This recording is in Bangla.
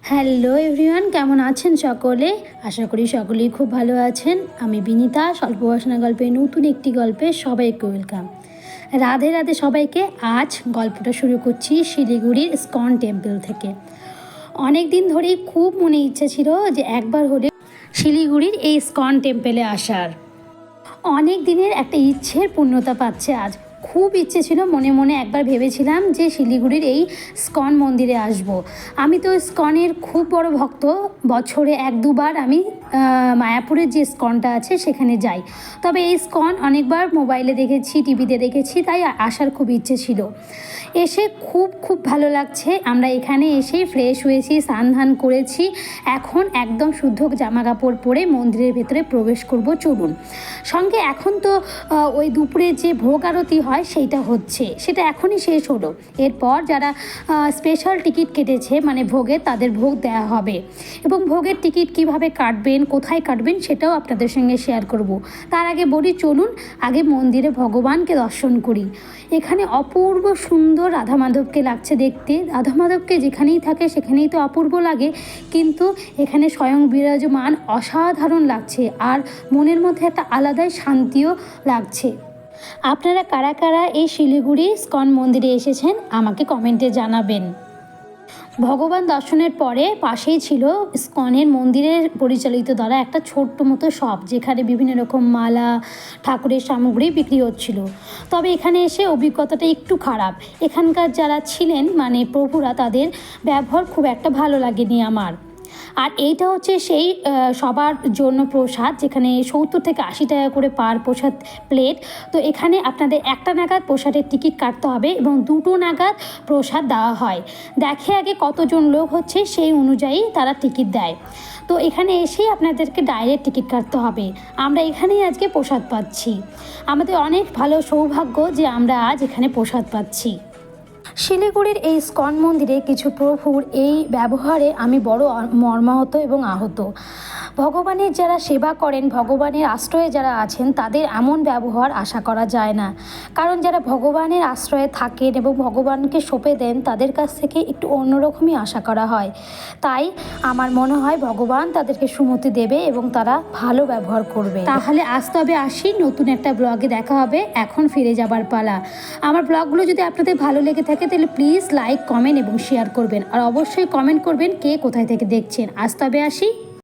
হ্যালো এভরিওয়ান কেমন আছেন সকলে? আশা করি সকলেই খুব ভালো আছেন। আমি বিনিতা, স্বল্প বাসনা গল্পে নতুন একটি গল্পে সবাইকে ওয়েলকাম রাধে রাধে সবাইকে, আজ গল্পটা শুরু করছি শিলিগুড়ির স্কন টেম্পল থেকে। অনেক দিন ধরেই খুব মনে ইচ্ছে ছিল যে একবার হলে শিলিগুড়ির এই স্কন টেম্পলে আসার। অনেক দিনের একটা ইচ্ছের পূর্ণতা পাচ্ছে আজ। খুব ইচ্ছে ছিল, মনে মনে একবার ভেবেছিলাম যে শিলিগুড়ির এই স্কন মন্দিরে আসব। আমি তো স্কনের খুব বড় ভক্ত, বছরে এক দুবার আমি মায়াপুরের যে স্কনটা আছে সেখানে যাই। তবে এই স্কন অনেকবার মোবাইলে দেখেছি, টিভিতে দেখেছি, তাই আসার খুব ইচ্ছে ছিল। এসে খুব খুব ভালো লাগছে। আমরা এখানে এসে ফ্রেশ হয়েছি, স্নান ধান করেছি। এখন একদম শুদ্ধ জামা কাপড় পরে মন্দিরের ভেতরে প্রবেশ করব, চলুন। সঙ্গে এখন তো ওই দুপুরে যে ভোগ আরতি হয় সেইটা হচ্ছে। সেটা এখনই শেষ হলো। এরপর যারা স্পেশাল টিকিট কেটেছে মানে ভোগের তাদের ভোগ দেওয়া হবে। এবং ভোগের টিকিট কীভাবে কাটবেন কোথায় কাটবেন সেটাও আপনাদের সঙ্গে শেয়ার করব। তার আগে বলি, চলুন আগে মন্দিরে ভগবানকে দর্শন করি। এখানে অপূর্ব সুন্দর রাধা মাধবকে লাগছে দেখতে। রাধা মাধবকে যেখানেই থাকে সেখানেই তো অপূর্ব লাগে, কিন্তু এখানে স্বয়ং বিরাজমান অসাধারণ লাগছে আর মনের মধ্যে একটা আলাদাই শান্তিও লাগছে। আপনারা কারা কারা এই শিলিগুড়ি স্কন মন্দিরে এসেছেন আমাকে কমেন্টে জানাবেন। ভগবান দর্শনের পরে পাশেই ছিল স্কনের মন্দিরের পরিচালিত দ্বারা একটা ছোট্ট মতো শপ, যেখানে বিভিন্ন রকম মালা, ঠাকুরের সামগ্রী বিক্রি হচ্ছিল। তবে এখানে এসে অভিজ্ঞতাটা একটু খারাপ। এখানকার যারা ছিলেন মানে প্রভুরা, তাদের ব্যবহার খুব একটা ভালো লাগেনি আমার। আর এইটা হচ্ছে সেই সবার জন্য প্রসাদ, যেখানে সত্তর থেকে আশি টাকা করে পার প্রসাদ প্লেট। তো এখানে আপনাদের একটা নাগাদ প্রসাদের টিকিট কাটতে হবে এবং দুটো নাগাদ প্রসাদ দেওয়া হয়। দেখে আগে কতজন লোক হচ্ছে সেই অনুযায়ী তারা টিকিট দেয়। তো এখানে এসেই আপনাদেরকে ডাইরেক্ট টিকিট কাটতে হবে। আমরা এখানেই আজকে প্রসাদ পাচ্ছি। আমাদের অনেক ভালো সৌভাগ্য যে আমরা আজ এখানে প্রসাদ পাচ্ছি। শিলিগুড়ির এই স্কন মন্দিরে কিছু প্রভুর এই ব্যবহারে আমি বড় মর্মাহত এবং আহত। ভগবানের যারা সেবা করেন, ভগবানের আশ্রয়ে যারা আছেন, তাদের এমন ব্যবহার আশা করা যায় না। কারণ যারা ভগবানের আশ্রয়ে থাকেন এবং ভগবানকে সঁপে দেন, তাদের কাছ থেকে একটু অন্যরকমই আশা করা হয়। তাই আমার মনে হয় ভগবান তাদেরকে সুমতি দেবে এবং তারা ভালো ব্যবহার করবে। তাহলে আজ তবে আসি, নতুন একটা ব্লগে দেখা হবে। এখন ফিরে যাবার পালা। আমার ব্লগগুলো যদি আপনাদের ভালো লেগে থাকে তাহলে প্লিজ লাইক কমেন্ট এবং শেয়ার করবেন। আর অবশ্যই কমেন্ট করবেন কে কোথায় থেকে দেখছেন। আজ তবে আসি।